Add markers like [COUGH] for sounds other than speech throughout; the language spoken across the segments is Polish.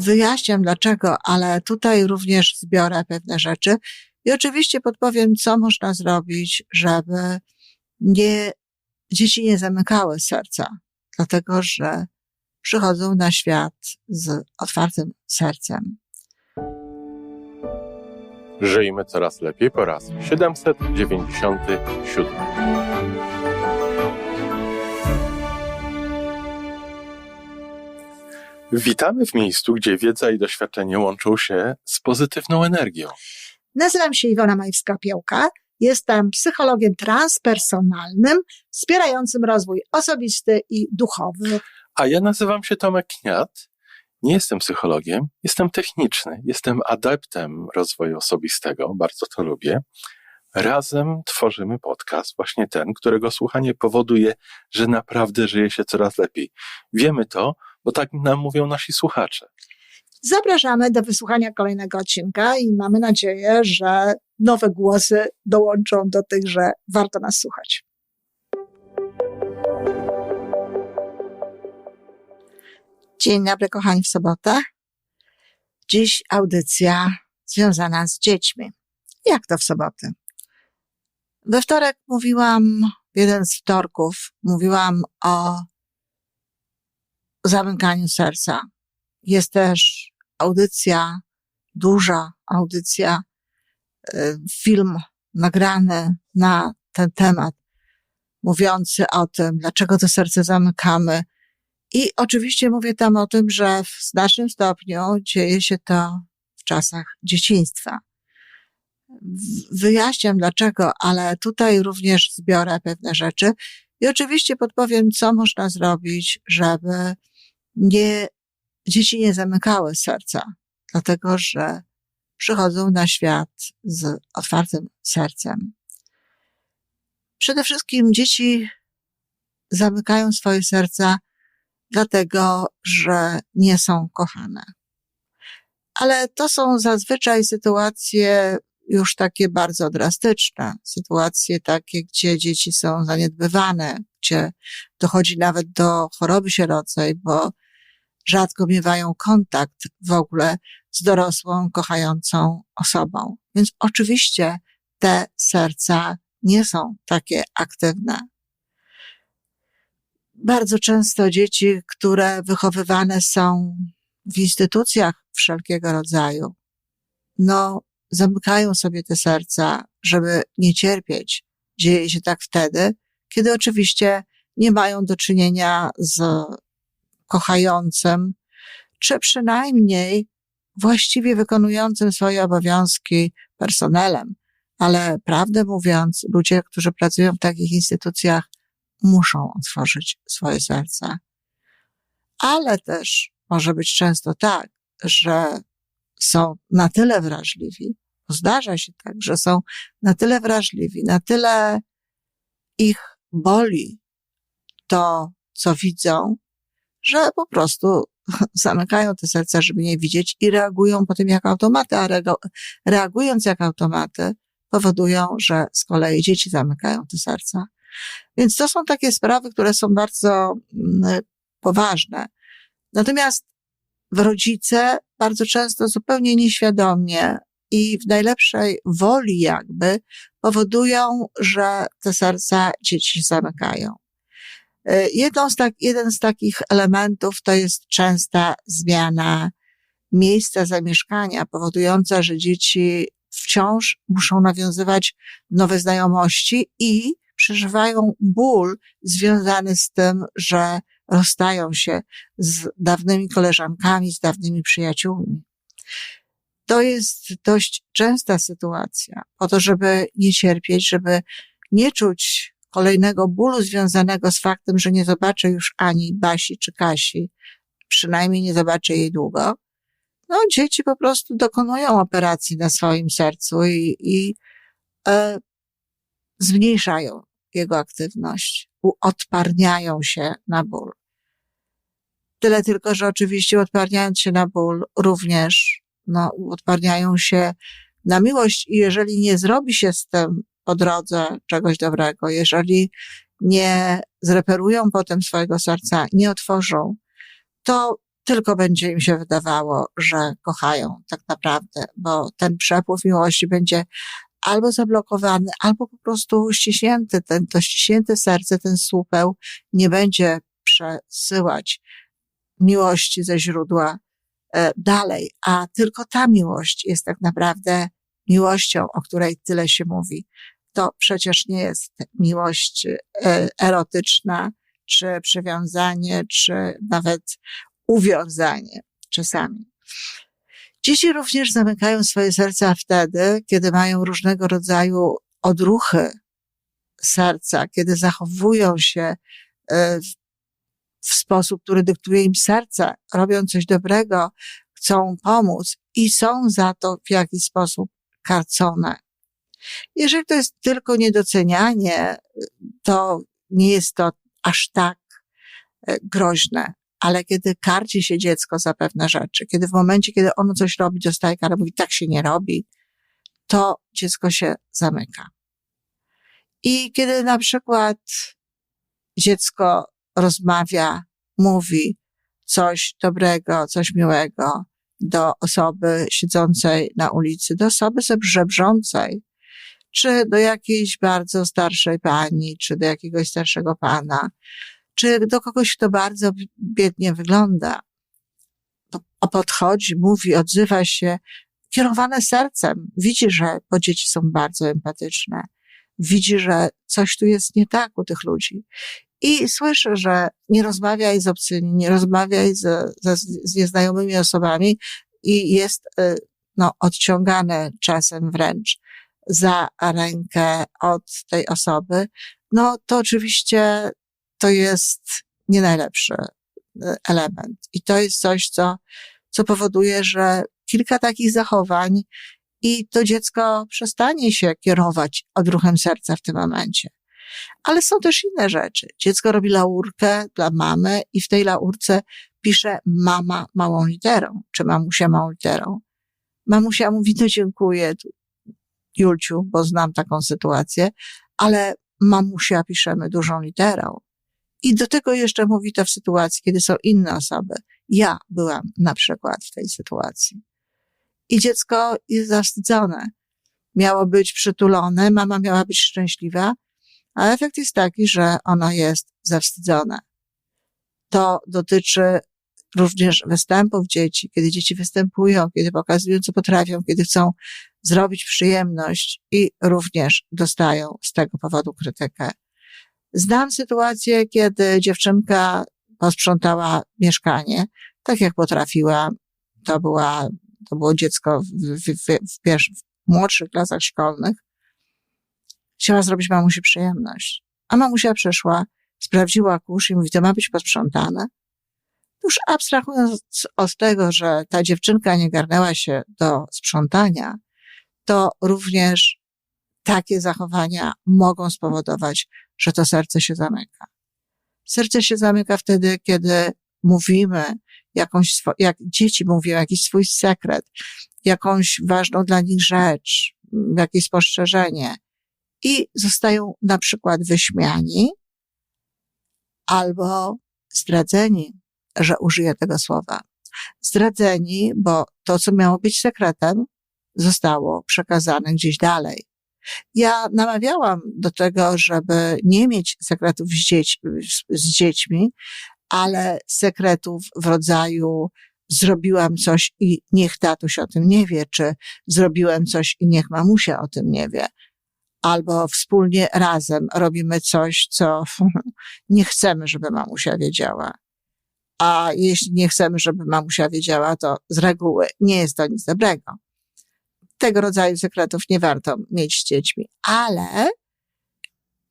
wyjaśniam dlaczego, ale tutaj również zbiorę pewne rzeczy i oczywiście podpowiem, co można zrobić, żeby nie, dzieci nie zamykały serca, dlatego że przychodzą na świat z otwartym sercem. Żyjmy coraz lepiej po raz 797. Witamy w miejscu, gdzie wiedza i doświadczenie łączą się z pozytywną energią. Nazywam się Iwona Majwska-Piołka. Jestem psychologiem transpersonalnym, wspierającym rozwój osobisty i duchowy. A ja nazywam się Tomek Kniat. Nie jestem psychologiem, jestem techniczny, jestem adeptem rozwoju osobistego, bardzo to lubię. Razem tworzymy podcast, właśnie ten, którego słuchanie powoduje, że naprawdę żyje się coraz lepiej. Wiemy to, bo tak nam mówią nasi słuchacze. Zapraszamy do wysłuchania kolejnego odcinka i mamy nadzieję, że nowe głosy dołączą do tych, że warto nas słuchać. Dzień dobry, kochani, w sobotę. Dziś audycja związana z dziećmi. Jak to w sobotę? We wtorek mówiłam, jeden z wtorków, mówiłam o zamykaniu serca. Jest też audycja, duża audycja, y, film nagrany na ten temat, mówiący o tym, dlaczego to serce zamykamy. I oczywiście mówię tam o tym, że w znacznym stopniu dzieje się to w czasach dzieciństwa. Wyjaśniam dlaczego, ale tutaj również zbiorę pewne rzeczy i oczywiście podpowiem, co można zrobić, żeby nie, dzieci nie zamykały serca, dlatego że przychodzą na świat z otwartym sercem. Przede wszystkim dzieci zamykają swoje serca dlatego, że nie są kochane. Ale to są zazwyczaj sytuacje już takie bardzo drastyczne, sytuacje takie, gdzie dzieci są zaniedbywane, gdzie dochodzi nawet do choroby sierocej, bo rzadko miewają kontakt w ogóle z dorosłą, kochającą osobą. Więc oczywiście te serca nie są takie aktywne. Bardzo często dzieci, które wychowywane są w instytucjach wszelkiego rodzaju, no, zamykają sobie te serca, żeby nie cierpieć. Dzieje się tak wtedy, kiedy oczywiście nie mają do czynienia z kochającym, czy przynajmniej właściwie wykonującym swoje obowiązki personelem. Ale prawdę mówiąc, ludzie, którzy pracują w takich instytucjach, muszą otworzyć swoje serca. Ale też może być często tak, że są na tyle wrażliwi, zdarza się tak, że są na tyle wrażliwi, na tyle ich boli to, co widzą, że po prostu [LAUGHS] zamykają te serca, żeby nie widzieć i reagują potem jak automaty, a reagując jak automaty powodują, że z kolei dzieci zamykają te serca. Więc to są takie sprawy, które są bardzo mm, poważne. Natomiast rodzice bardzo często zupełnie nieświadomie i w najlepszej woli jakby powodują, że te serca dzieci zamykają. E, jedną z tak, jeden z takich elementów to jest częsta zmiana miejsca zamieszkania, powodująca, że dzieci wciąż muszą nawiązywać nowe znajomości i przeżywają ból związany z tym, że rozstają się z dawnymi koleżankami, z dawnymi przyjaciółmi. To jest dość częsta sytuacja, po to, żeby nie cierpieć, żeby nie czuć kolejnego bólu związanego z faktem, że nie zobaczę już ani Basi czy Kasi, przynajmniej nie zobaczę jej długo, no dzieci po prostu dokonują operacji na swoim sercu i, i e, zmniejszają jego aktywność, odparniają się na ból. Tyle tylko, że oczywiście odparniając się na ból, również no, odparniają się na miłość i jeżeli nie zrobi się z tym po drodze czegoś dobrego, jeżeli nie zreperują potem swojego serca, nie otworzą, to tylko będzie im się wydawało, że kochają tak naprawdę, bo ten przepływ miłości będzie albo zablokowany, albo po prostu ściśnięty. Ten, to ściśnięte serce, ten słupeł nie będzie przesyłać miłości ze źródła e, dalej, a tylko ta miłość jest tak naprawdę miłością, o której tyle się mówi. To przecież nie jest miłość e, erotyczna, czy przywiązanie, czy nawet uwiązanie czasami. Dzieci również zamykają swoje serca wtedy, kiedy mają różnego rodzaju odruchy serca, kiedy zachowują się e, w sposób, który dyktuje im serce, robią coś dobrego, chcą pomóc i są za to w jakiś sposób karcone. Jeżeli to jest tylko niedocenianie, to nie jest to aż tak e, groźne, ale kiedy karci się dziecko za pewne rzeczy, kiedy w momencie, kiedy ono coś robi, dostaje karę, mówi, tak się nie robi, to dziecko się zamyka. I kiedy na przykład dziecko rozmawia, mówi coś dobrego, coś miłego do osoby siedzącej na ulicy, do osoby żebrzącej, czy do jakiejś bardzo starszej pani, czy do jakiegoś starszego pana, czy do kogoś, kto bardzo biednie wygląda. Podchodzi, mówi, odzywa się, kierowane sercem. Widzi, że bo dzieci są bardzo empatyczne. Widzi, że coś tu jest nie tak u tych ludzi. I słyszę, że nie rozmawiaj z obcymi, nie rozmawiaj z, z, z nieznajomymi osobami i jest y, no, odciągane czasem wręcz za rękę od tej osoby, no to oczywiście to jest nie najlepszy y, element. I to jest coś, co, co powoduje, że kilka takich zachowań i to dziecko przestanie się kierować odruchem serca w tym momencie. Ale są też inne rzeczy. Dziecko robi laurkę dla mamy i w tej laurce pisze mama małą literą, czy mamusia małą literą. Mamusia mówi, no dziękuję, Julciu, bo znam taką sytuację, ale mamusia piszemy dużą literą. I do tego jeszcze mówi to w sytuacji, kiedy są inne osoby. Ja byłam na przykład w tej sytuacji. I dziecko jest zawstydzone. Miało być przytulone, mama miała być szczęśliwa, a efekt jest taki, że ono jest zawstydzone. To dotyczy również występów dzieci, kiedy dzieci występują, kiedy pokazują, co potrafią, kiedy chcą zrobić przyjemność i również dostają z tego powodu krytykę. Znam sytuację, kiedy dziewczynka posprzątała mieszkanie, tak jak potrafiła. To była, to było dziecko w, w, w, w, w młodszych klasach szkolnych. Chciała zrobić mamusi przyjemność. A mamusia przyszła, sprawdziła kurz i mówi, to ma być posprzątane. Już abstrahując od tego, że ta dziewczynka nie garnęła się do sprzątania, to również takie zachowania mogą spowodować, że to serce się zamyka. Serce się zamyka wtedy, kiedy mówimy jakąś, jak dzieci mówią, jakiś swój sekret, jakąś ważną dla nich rzecz, jakieś spostrzeżenie i zostają na przykład wyśmiani albo zdradzeni, że użyję tego słowa. Zdradzeni, bo to, co miało być sekretem, zostało przekazane gdzieś dalej. Ja namawiałam do tego, żeby nie mieć sekretów z, dzieć, z dziećmi, ale sekretów w rodzaju zrobiłam coś i niech tatuś o tym nie wie, czy zrobiłem coś i niech mamusia o tym nie wie. Albo wspólnie razem robimy coś, co [LAUGHS] nie chcemy, żeby mamusia wiedziała. A jeśli nie chcemy, żeby mamusia wiedziała, to z reguły nie jest to nic dobrego tego rodzaju sekretów nie warto mieć z dziećmi, ale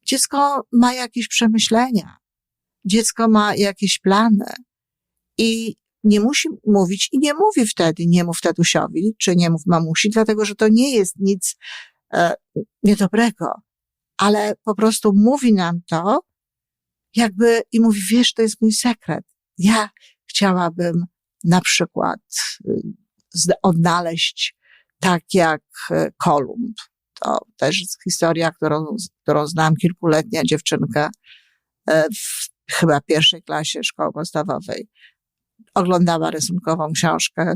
dziecko ma jakieś przemyślenia, dziecko ma jakieś plany. I nie musi mówić i nie mówi wtedy, nie mów tatusiowi, czy nie mów mamusi, dlatego że to nie jest nic e, niedobrego, ale po prostu mówi nam to, jakby i mówi, wiesz, to jest mój sekret. Ja chciałabym na przykład y, odnaleźć tak jak e, Kolumb. To też historia, którą, którą znam, kilkuletnia dziewczynka e, w chyba pierwszej klasie szkoły podstawowej. oglądała rysunkową książkę,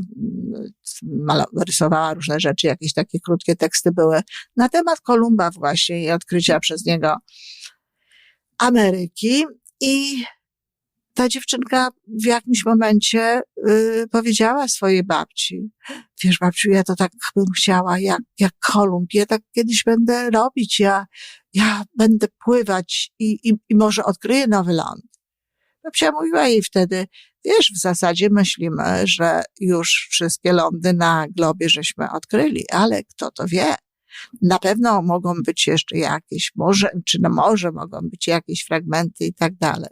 rysowała różne rzeczy, jakieś takie krótkie teksty były na temat Kolumba właśnie i odkrycia przez niego Ameryki. I ta dziewczynka w jakimś momencie y, powiedziała swojej babci, wiesz babciu, ja to tak bym chciała, jak, jak Kolumb, ja tak kiedyś będę robić, ja, ja będę pływać i, i, i może odkryję nowy ląd. Babcia mówiła jej wtedy, wiesz, w zasadzie myślimy, że już wszystkie lądy na globie żeśmy odkryli, ale kto to wie? Na pewno mogą być jeszcze jakieś, może, czy na morze mogą być jakieś fragmenty i tak dalej.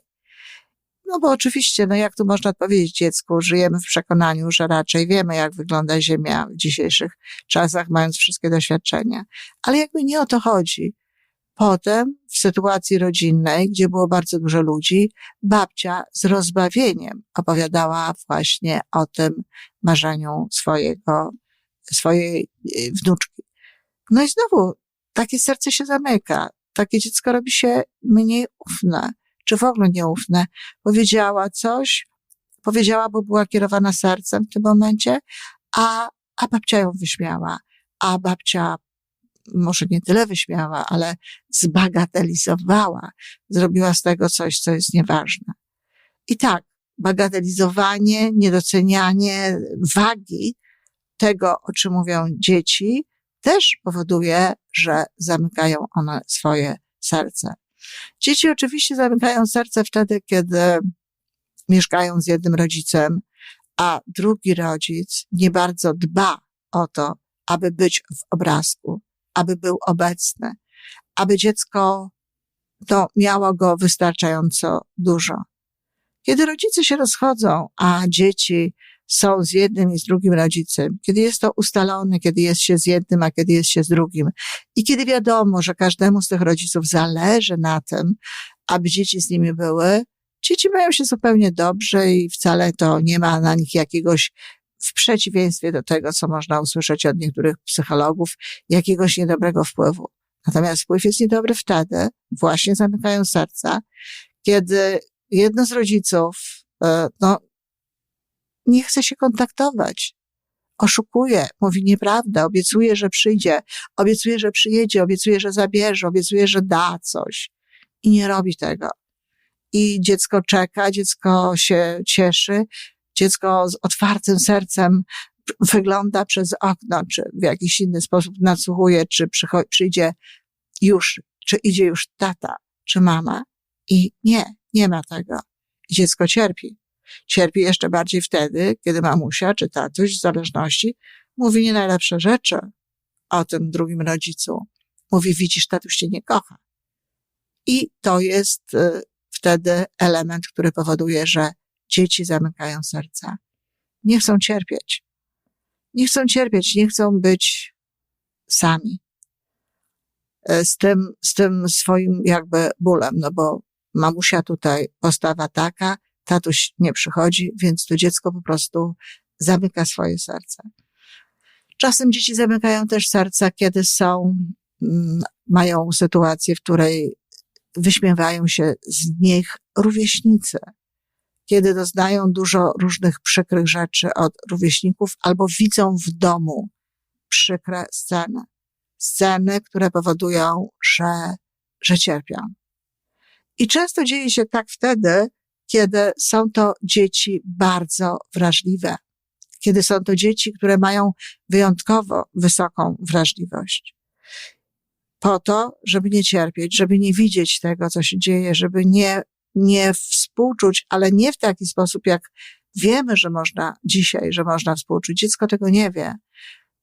No bo oczywiście, no jak tu można odpowiedzieć dziecku, żyjemy w przekonaniu, że raczej wiemy, jak wygląda Ziemia w dzisiejszych czasach, mając wszystkie doświadczenia. Ale jakby nie o to chodzi. Potem, w sytuacji rodzinnej, gdzie było bardzo dużo ludzi, babcia z rozbawieniem opowiadała właśnie o tym marzeniu swojego, swojej y, wnuczki. No i znowu, takie serce się zamyka. Takie dziecko robi się mniej ufne czy w ogóle nieufne, powiedziała coś, powiedziała, bo była kierowana sercem w tym momencie, a, a babcia ją wyśmiała, a babcia może nie tyle wyśmiała, ale zbagatelizowała, zrobiła z tego coś, co jest nieważne. I tak, bagatelizowanie, niedocenianie wagi tego, o czym mówią dzieci, też powoduje, że zamykają one swoje serce. Dzieci oczywiście zamykają serce wtedy, kiedy mieszkają z jednym rodzicem, a drugi rodzic nie bardzo dba o to, aby być w obrazku, aby był obecny, aby dziecko to miało go wystarczająco dużo. Kiedy rodzice się rozchodzą, a dzieci są z jednym i z drugim rodzicem, kiedy jest to ustalone, kiedy jest się z jednym, a kiedy jest się z drugim i kiedy wiadomo, że każdemu z tych rodziców zależy na tym, aby dzieci z nimi były, dzieci mają się zupełnie dobrze i wcale to nie ma na nich jakiegoś w przeciwieństwie do tego, co można usłyszeć od niektórych psychologów, jakiegoś niedobrego wpływu. Natomiast wpływ jest niedobry wtedy, właśnie zamykają serca, kiedy jedno z rodziców, e, no, nie chce się kontaktować. Oszukuje, mówi nieprawdę, obiecuje, że przyjdzie, obiecuje, że przyjedzie, obiecuje, że zabierze, obiecuje, że da coś i nie robi tego. I dziecko czeka, dziecko się cieszy, dziecko z otwartym sercem wygląda przez okno, czy w jakiś inny sposób nasłuchuje, czy przyjdzie już, czy idzie już tata, czy mama. I nie, nie ma tego. Dziecko cierpi. Cierpi jeszcze bardziej wtedy, kiedy mamusia czy tatuś, w zależności, mówi nie najlepsze rzeczy o tym drugim rodzicu. Mówi, widzisz, tatuś cię nie kocha. I to jest y, wtedy element, który powoduje, że dzieci zamykają serca. Nie chcą cierpieć. Nie chcą cierpieć, nie chcą być sami. Y, z tym, z tym swoim jakby bólem, no bo mamusia tutaj postawa taka, tatuś nie przychodzi, więc to dziecko po prostu zamyka swoje serce. Czasem dzieci zamykają też serca, kiedy są, mm, mają sytuację, w której wyśmiewają się z nich rówieśnicy, kiedy doznają dużo różnych przykrych rzeczy od rówieśników albo widzą w domu przykre sceny. Sceny, które powodują, że, że cierpią. I często dzieje się tak wtedy, kiedy są to dzieci bardzo wrażliwe, kiedy są to dzieci, które mają wyjątkowo wysoką wrażliwość. Po to, żeby nie cierpieć, żeby nie widzieć tego, co się dzieje, żeby nie, nie współczuć, ale nie w taki sposób, jak wiemy, że można dzisiaj, że można współczuć. Dziecko tego nie wie.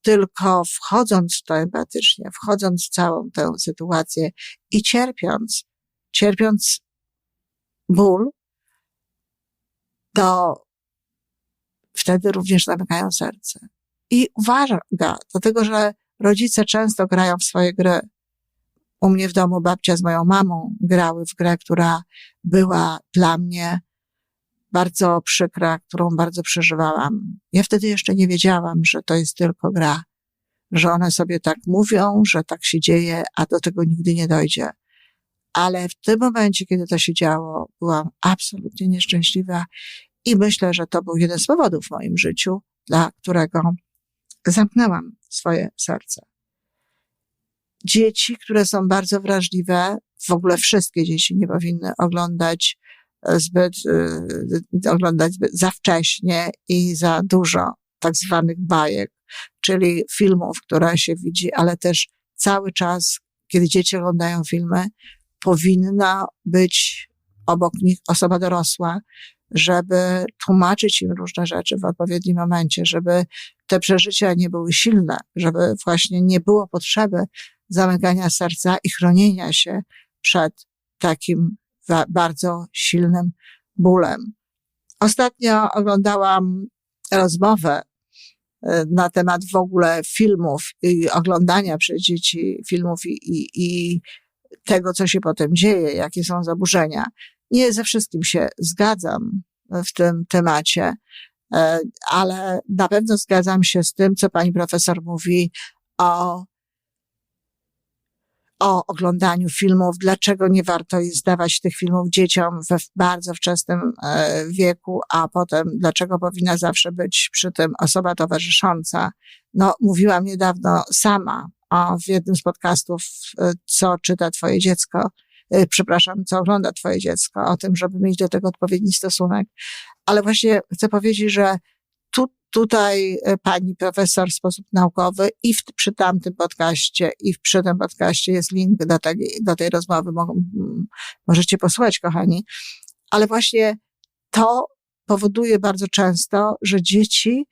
Tylko wchodząc w to empatycznie, wchodząc w całą tę sytuację i cierpiąc, cierpiąc ból, to wtedy również zamykają serce. I uwaga, dlatego że rodzice często grają w swoje gry. U mnie w domu babcia z moją mamą grały w grę, która była dla mnie bardzo przykra, którą bardzo przeżywałam. Ja wtedy jeszcze nie wiedziałam, że to jest tylko gra, że one sobie tak mówią, że tak się dzieje, a do tego nigdy nie dojdzie. Ale w tym momencie, kiedy to się działo, byłam absolutnie nieszczęśliwa I myślę, że to był jeden z powodów w moim życiu, dla którego zamknęłam swoje serce. Dzieci, które są bardzo wrażliwe, w ogóle wszystkie dzieci nie powinny oglądać zbyt, y, oglądać zbyt za wcześnie i za dużo tak zwanych bajek, czyli filmów, które się widzi, ale też cały czas, kiedy dzieci oglądają filmy, powinna być obok nich osoba dorosła, żeby tłumaczyć im różne rzeczy w odpowiednim momencie, żeby te przeżycia nie były silne, żeby właśnie nie było potrzeby zamykania serca i chronienia się przed takim bardzo silnym bólem. Ostatnio oglądałam rozmowę e, na temat w ogóle filmów i oglądania przez dzieci filmów i, i, i tego, co się potem dzieje, jakie są zaburzenia. Nie ze wszystkim się zgadzam w tym temacie, e, ale na pewno zgadzam się z tym, co pani profesor mówi o o oglądaniu filmów, dlaczego nie warto jest dawać tych filmów dzieciom we bardzo wczesnym e, wieku, a potem dlaczego powinna zawsze być przy tym osoba towarzysząca. No, mówiłam niedawno sama o, w jednym z podcastów, e, co czyta twoje dziecko, przepraszam, co ogląda twoje dziecko, o tym, żeby mieć do tego odpowiedni stosunek. Ale właśnie chcę powiedzieć, że tu, tutaj e, pani profesor w sposób naukowy i w, przy tamtym podcaście i przy tym podcaście jest link do tej, do tej rozmowy, możecie posłuchać, kochani. Ale właśnie to powoduje bardzo często, że dzieci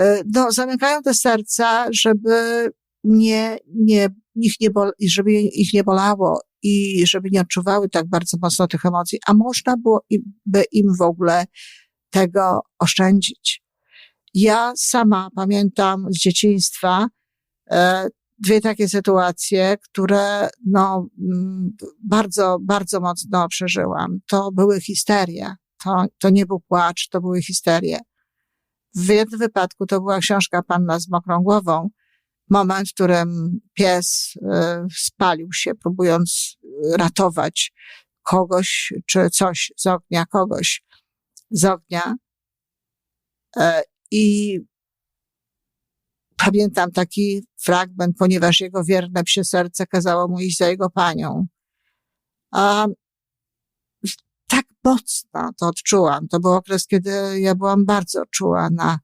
e, no, zamykają te serca, żeby nie, nie, ich nie bol, żeby ich nie bolało i żeby nie odczuwały tak bardzo mocno tych emocji, a można było by im w ogóle tego oszczędzić. Ja sama pamiętam z dzieciństwa e, dwie takie sytuacje, które no, mm, bardzo, bardzo mocno przeżyłam. To były histerie. To, to nie był płacz, to były histerie. W jednym wypadku to była książka Panna z mokrą głową. Moment, w którym pies e, spalił się, próbując ratować kogoś czy coś z ognia, kogoś z ognia. E, i pamiętam taki fragment, ponieważ jego wierne psie serce kazało mu iść za jego panią. A tak mocno to odczułam. To był okres, kiedy ja byłam bardzo czuła na,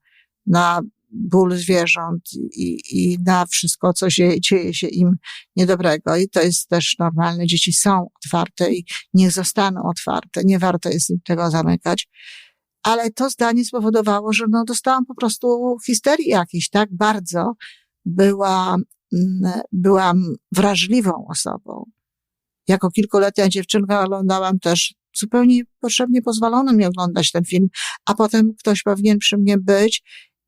na ból zwierząt i, i na wszystko, co się, dzieje się im niedobrego. I to jest też normalne. Dzieci są otwarte i nie zostaną otwarte. Nie warto jest im tego zamykać ale to zdanie spowodowało, że no dostałam po prostu histerii jakiejś, tak bardzo była, mm, byłam wrażliwą osobą. Jako kilkuletnia dziewczynka oglądałam też zupełnie potrzebnie pozwolono mi oglądać ten film, a potem ktoś powinien przy mnie być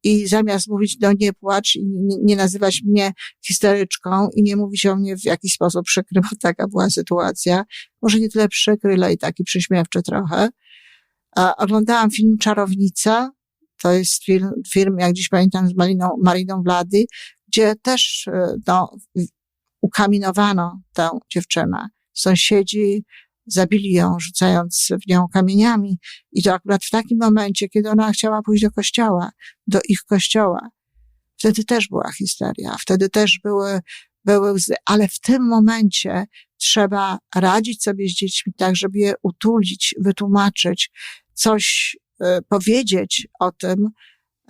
i zamiast mówić, no nie płacz i nie, nazywać mnie histeryczką i nie mówić o mnie w jakiś sposób przykry, bo [LAUGHS] taka była sytuacja, może nie tyle przykry, i taki przyśmiewczy trochę, Oglądałam film Czarownica, to jest film, film jak dziś pamiętam, z Mariną, Mariną Vlady, gdzie też e, no, ukaminowano tę dziewczynę. Sąsiedzi zabili ją, rzucając w nią kamieniami. I to akurat w takim momencie, kiedy ona chciała pójść do kościoła, do ich kościoła. Wtedy też była histeria, wtedy też były, były łzy, ale w tym momencie trzeba radzić sobie z dziećmi tak, żeby je utulić, wytłumaczyć, coś e, powiedzieć o tym,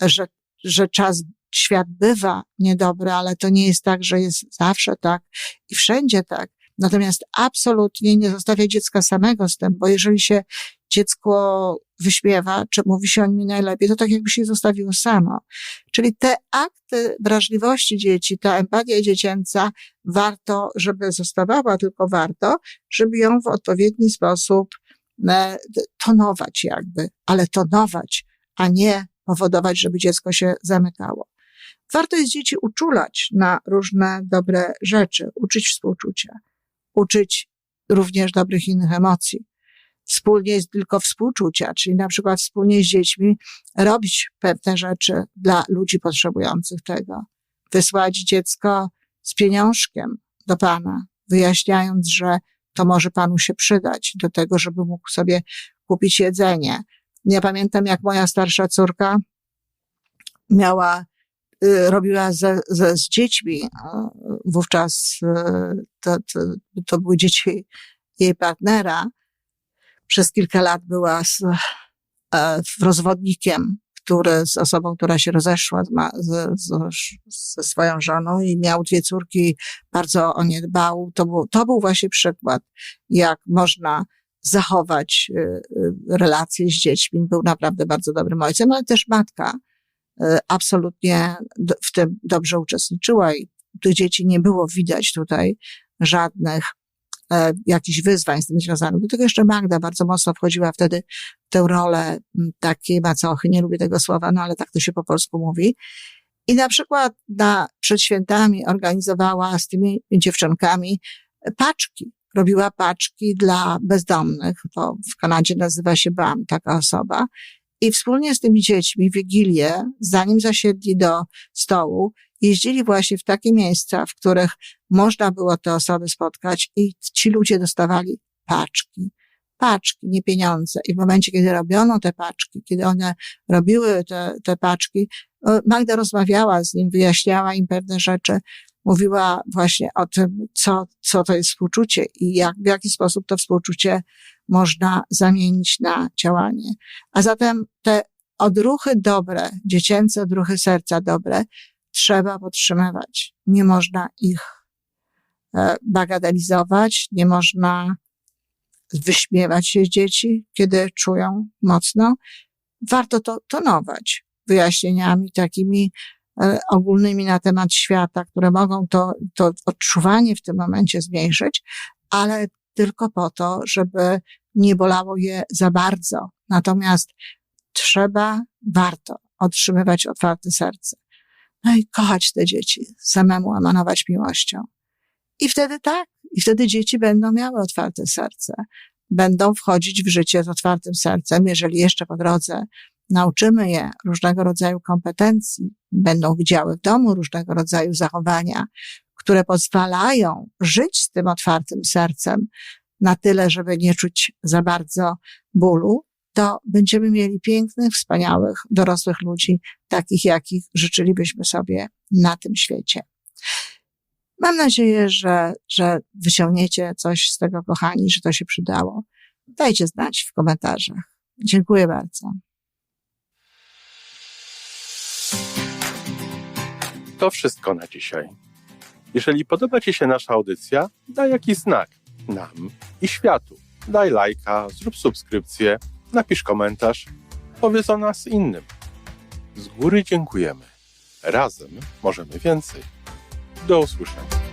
że, że czas, świat bywa niedobry, ale to nie jest tak, że jest zawsze tak i wszędzie tak. Natomiast absolutnie nie zostawia dziecka samego z tym, bo jeżeli się dziecko wyśmiewa, czy mówi się o nim najlepiej, to tak jakby się zostawiło samo. Czyli te akty wrażliwości dzieci, ta empatia dziecięca, warto, żeby zostawała, tylko warto, żeby ją w odpowiedni sposób E, tonować jakby, ale tonować, a nie powodować, żeby dziecko się zamykało. Warto jest dzieci uczulać na różne dobre rzeczy, uczyć współczucia, uczyć również dobrych innych emocji. Wspólnie tylko współczucia, czyli na przykład wspólnie z dziećmi robić pewne rzeczy dla ludzi potrzebujących tego. Wysłać dziecko z pieniążkiem do Pana, wyjaśniając, że to może panu się przydać do tego, żeby mógł sobie kupić jedzenie. Ja pamiętam, jak moja starsza córka miała, robiła ze, ze, z dziećmi, wówczas y, to, to, to były dzieci jej partnera. Przez kilka lat była z, e, rozwodnikiem, który z osobą, która się rozeszła z, z, ze swoją żoną i miał dwie córki, bardzo o nie dbał. To był, to był właśnie przykład, jak można zachować y, y, relacje z dziećmi. Był naprawdę bardzo dobrym ojcem, ale też matka y, absolutnie w tym dobrze uczestniczyła i tych dzieci nie było widać tutaj żadnych e, jakichś wyzwań z tym związanych. Do tego jeszcze Magda bardzo mocno wchodziła wtedy w tę rolę takiej macochy, nie lubię tego słowa, no ale tak to się po polsku mówi. I na przykład na, przed świętami organizowała z tymi dziewczynkami paczki. Robiła paczki dla bezdomnych. To w Kanadzie nazywa się BAM, taka osoba. I wspólnie z tymi dziećmi w Wigilię, zanim zasiedli do stołu, jeździli właśnie w takie miejsca, w których można było te osoby spotkać i ci ludzie dostawali paczki. Paczki, nie pieniądze. I w momencie, kiedy robiono te paczki, kiedy one robiły te, te paczki, e, Magda rozmawiała z nim, wyjaśniała im pewne rzeczy, mówiła właśnie o tym, co, co to jest współczucie i jak, w jaki sposób to współczucie można zamienić na działanie. A zatem te odruchy dobre, dziecięce odruchy serca dobre, trzeba podtrzymywać. Nie można ich e, bagatelizować, nie można wyśmiewać się z dzieci, kiedy czują mocno. Warto to tonować wyjaśnieniami takimi ogólnymi na temat świata, które mogą to, to odczuwanie w tym momencie zmniejszyć, ale tylko po to, żeby nie bolało je za bardzo. Natomiast trzeba, warto otrzymywać otwarte serce. No i kochać te dzieci, samemu emanować miłością. I wtedy tak, i wtedy dzieci będą miały otwarte serce. Będą wchodzić w życie z otwartym sercem, jeżeli jeszcze po drodze nauczymy je różnego rodzaju kompetencji, będą widziały w domu różnego rodzaju zachowania, które pozwalają żyć z tym otwartym sercem na tyle, żeby nie czuć za bardzo bólu, to będziemy mieli pięknych, wspaniałych, dorosłych ludzi, takich, jakich życzylibyśmy sobie na tym świecie. Mam nadzieję, że, że wyciągniecie coś z tego, kochani, że to się przydało. Dajcie znać w komentarzach. Dziękuję bardzo. To wszystko na dzisiaj. Jeżeli podoba Ci się nasza audycja, daj jakiś znak nam i światu. Daj lajka, zrób subskrypcję, napisz komentarz, powiedz o nas innym. Z góry dziękujemy. Razem możemy więcej. Do usłyszenia.